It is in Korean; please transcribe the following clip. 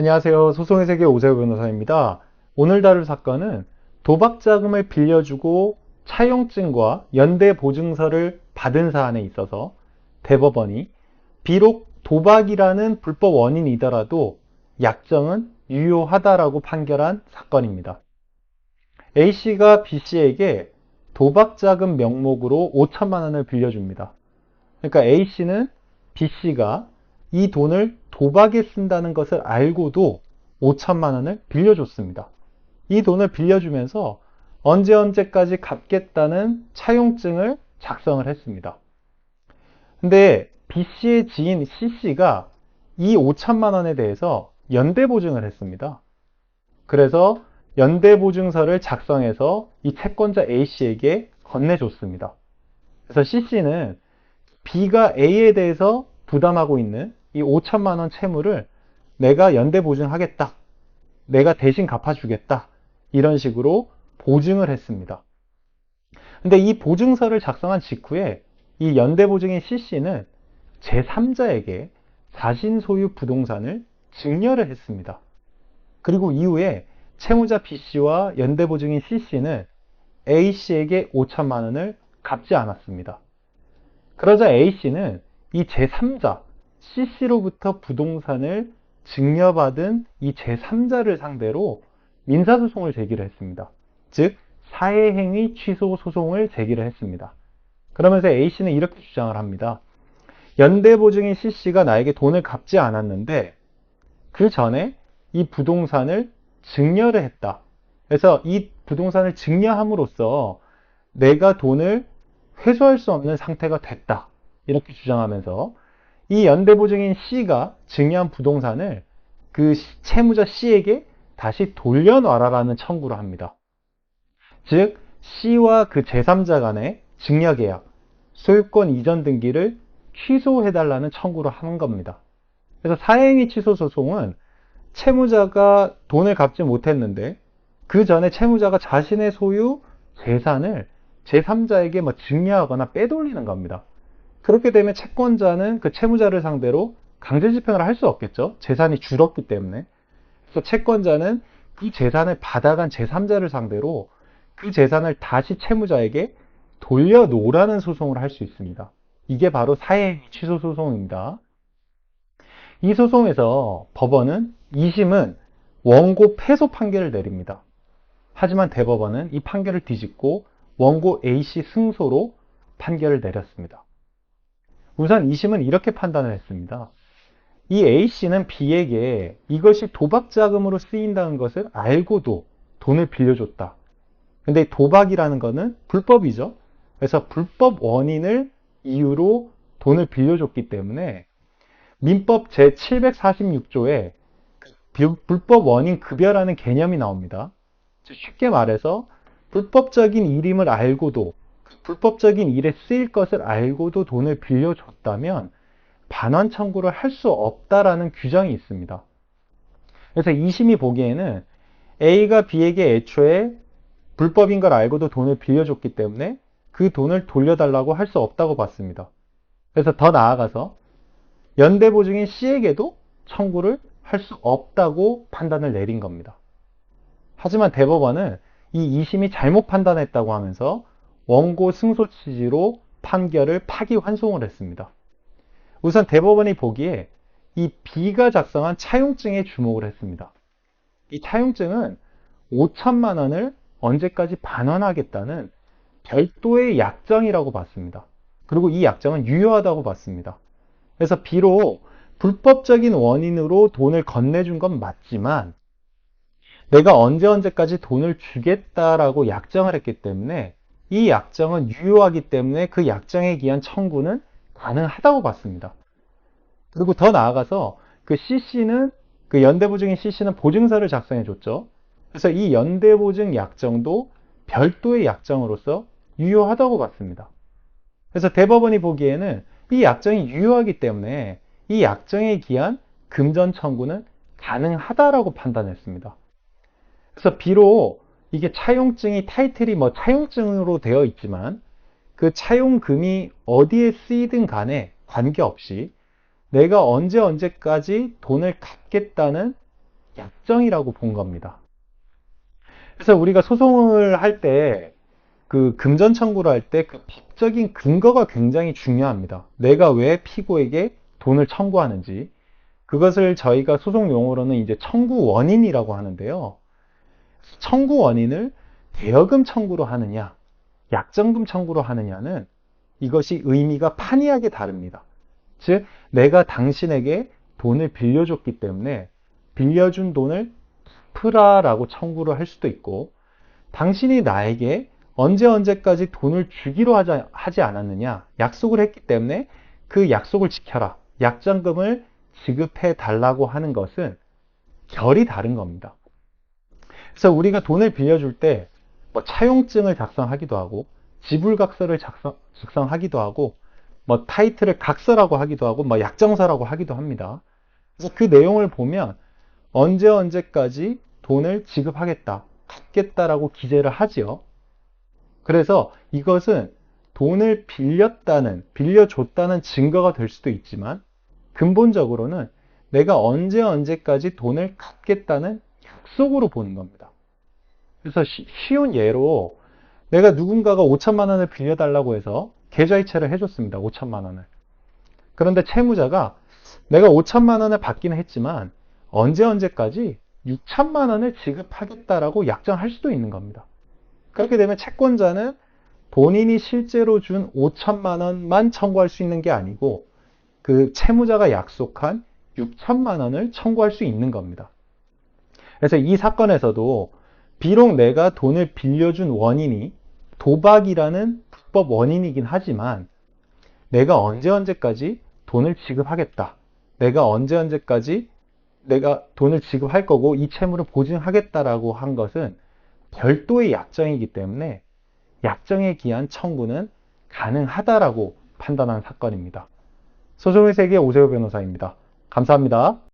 안녕하세요. 소송의 세계 오세호 변호사입니다. 오늘 다룰 사건은 도박 자금을 빌려주고 차용증과 연대 보증서를 받은 사안에 있어서 대법원이 비록 도박이라는 불법 원인이더라도 약정은 유효하다라고 판결한 사건입니다. A씨가 B씨에게 도박 자금 명목으로 5천만 원을 빌려줍니다. 그러니까 A씨는 B씨가 이 돈을 도박에 쓴다는 것을 알고도 5천만 원을 빌려줬습니다. 이 돈을 빌려주면서 언제 언제까지 갚겠다는 차용증을 작성을 했습니다. 근데 B씨의 지인 C씨가 이 5천만 원에 대해서 연대 보증을 했습니다. 그래서 연대 보증서를 작성해서 이 채권자 A씨에게 건네줬습니다. 그래서 C씨는 B가 A에 대해서 부담하고 있는 이 5천만 원 채무를 내가 연대 보증하겠다. 내가 대신 갚아주겠다. 이런 식으로 보증을 했습니다. 근데 이 보증서를 작성한 직후에 이 연대 보증인 C씨는 제3자에게 자신 소유 부동산을 증여를 했습니다. 그리고 이후에 채무자 B씨와 연대 보증인 C씨는 A씨에게 5천만 원을 갚지 않았습니다. 그러자 A씨는 이 제3자 C씨로부터 부동산을 증여받은 이 제3자를 상대로 민사소송을 제기를 했습니다. 즉 사회행위 취소 소송을 제기를 했습니다. 그러면서 A씨는 이렇게 주장을 합니다. 연대보증인 C씨가 나에게 돈을 갚지 않았는데 그 전에 이 부동산을 증여를 했다. 그래서 이 부동산을 증여함으로써 내가 돈을 회수할 수 없는 상태가 됐다. 이렇게 주장하면서 이 연대보증인 C가 증여한 부동산을 그 채무자 C에게 다시 돌려놔라라는 청구를 합니다. 즉 C와 그 제3자 간의 증여계약, 소유권 이전 등기를 취소해달라는 청구를 하는 겁니다. 그래서 사행위 취소 소송은 채무자가 돈을 갚지 못했는데 그 전에 채무자가 자신의 소유 재산을 제3자에게 뭐 증여하거나 빼돌리는 겁니다. 그렇게 되면 채권자는 그 채무자를 상대로 강제 집행을 할 수 없겠죠. 재산이 줄었기 때문에. 그래서 채권자는 그 재산을 받아간 제3자를 상대로 그 재산을 다시 채무자에게 돌려놓으라는 소송을 할 수 있습니다. 이게 바로 사회 취소 소송입니다. 이 소송에서 법원은 2심은 원고 패소 판결을 내립니다. 하지만 대법원은 이 판결을 뒤집고 원고 A씨 승소로 판결을 내렸습니다. 우선 2심은 이렇게 판단을 했습니다. 이 A씨는 B에게 이것이 도박 자금으로 쓰인다는 것을 알고도 돈을 빌려줬다. 근데 도박이라는 것은 불법이죠. 그래서 불법 원인을 이유로 돈을 빌려줬기 때문에 민법 제746조에 불법 원인 급여라는 개념이 나옵니다. 쉽게 말해서 불법적인 일임을 알고도 불법적인 일에 쓰일 것을 알고도 돈을 빌려줬다면 반환 청구를 할 수 없다라는 규정이 있습니다. 그래서 2심이 보기에는 A가 B에게 애초에 불법인 걸 알고도 돈을 빌려줬기 때문에 그 돈을 돌려달라고 할 수 없다고 봤습니다. 그래서 더 나아가서 연대보증인 C에게도 청구를 할 수 없다고 판단을 내린 겁니다. 하지만 대법원은 이 2심이 잘못 판단했다고 하면서 원고 승소 취지로 판결을 파기환송을 했습니다. 우선 대법원이 보기에 이 B가 작성한 차용증에 주목을 했습니다. 이 차용증은 5천만 원을 언제까지 반환하겠다는 별도의 약정이라고 봤습니다. 그리고 이 약정은 유효하다고 봤습니다. 그래서 비록 불법적인 원인으로 돈을 건네준 건 맞지만 내가 언제 언제까지 돈을 주겠다라고 약정을 했기 때문에 이 약정은 유효하기 때문에 그 약정에 기한 청구는 가능하다고 봤습니다. 그리고 더 나아가서 그 CC는 그 연대보증인 CC는 보증서를 작성해 줬죠. 그래서 이 연대보증 약정도 별도의 약정으로서 유효하다고 봤습니다. 그래서 대법원이 보기에는 이 약정이 유효하기 때문에 이 약정에 기한 금전 청구는 가능하다라고 판단했습니다. 그래서 비록 이게 차용증이 타이틀이 뭐 차용증으로 되어 있지만 그 차용금이 어디에 쓰이든 간에 관계없이 내가 언제 언제까지 돈을 갚겠다는 약정이라고 본 겁니다. 그래서 우리가 소송을 할 때 그 금전 청구를 할 때 그 법적인 근거가 굉장히 중요합니다. 내가 왜 피고에게 돈을 청구하는지 그것을 저희가 소송 용어로는 이제 청구 원인이라고 하는데요. 청구 원인을 대여금 청구로 하느냐, 약정금 청구로 하느냐는 이것이 의미가 판이하게 다릅니다. 즉, 내가 당신에게 돈을 빌려줬기 때문에 빌려준 돈을 갚으라라고 청구를 할 수도 있고, 당신이 나에게 언제 언제까지 돈을 주기로 하자, 하지 않았느냐, 약속을 했기 때문에 그 약속을 지켜라, 약정금을 지급해 달라고 하는 것은 결이 다른 겁니다. 그래서 우리가 돈을 빌려줄 때 뭐 차용증을 작성하기도 하고 지불각서를 작성, 작성하기도 하고 뭐 타이틀을 각서라고 하기도 하고 뭐 약정서라고 하기도 합니다. 그래서 그 내용을 보면 언제 언제까지 돈을 지급하겠다, 갚겠다라고 기재를 하지요. 그래서 이것은 돈을 빌렸다는, 빌려줬다는 증거가 될 수도 있지만 근본적으로는 내가 언제 언제까지 돈을 갚겠다는 약속으로 보는 겁니다. 그래서 쉬, 쉬운 예로 내가 누군가가 5천만 원을 빌려달라고 해서 계좌이체를 해줬습니다. 5천만 원을. 그런데 채무자가 내가 5천만 원을 받기는 했지만 언제 언제까지 6천만 원을 지급하겠다라고 약정할 수도 있는 겁니다. 그렇게 되면 채권자는 본인이 실제로 준 5천만 원만 청구할 수 있는 게 아니고 그 채무자가 약속한 6천만 원을 청구할 수 있는 겁니다. 그래서 이 사건에서도 비록 내가 돈을 빌려준 원인이 도박이라는 불법 원인이긴 하지만 내가 언제 언제까지 돈을 지급하겠다. 내가 언제 언제까지 내가 돈을 지급할 거고 이 채무를 보증하겠다라고 한 것은 별도의 약정이기 때문에 약정에 기한 청구는 가능하다라고 판단한 사건입니다. 소송의 세계 오세호 변호사입니다. 감사합니다.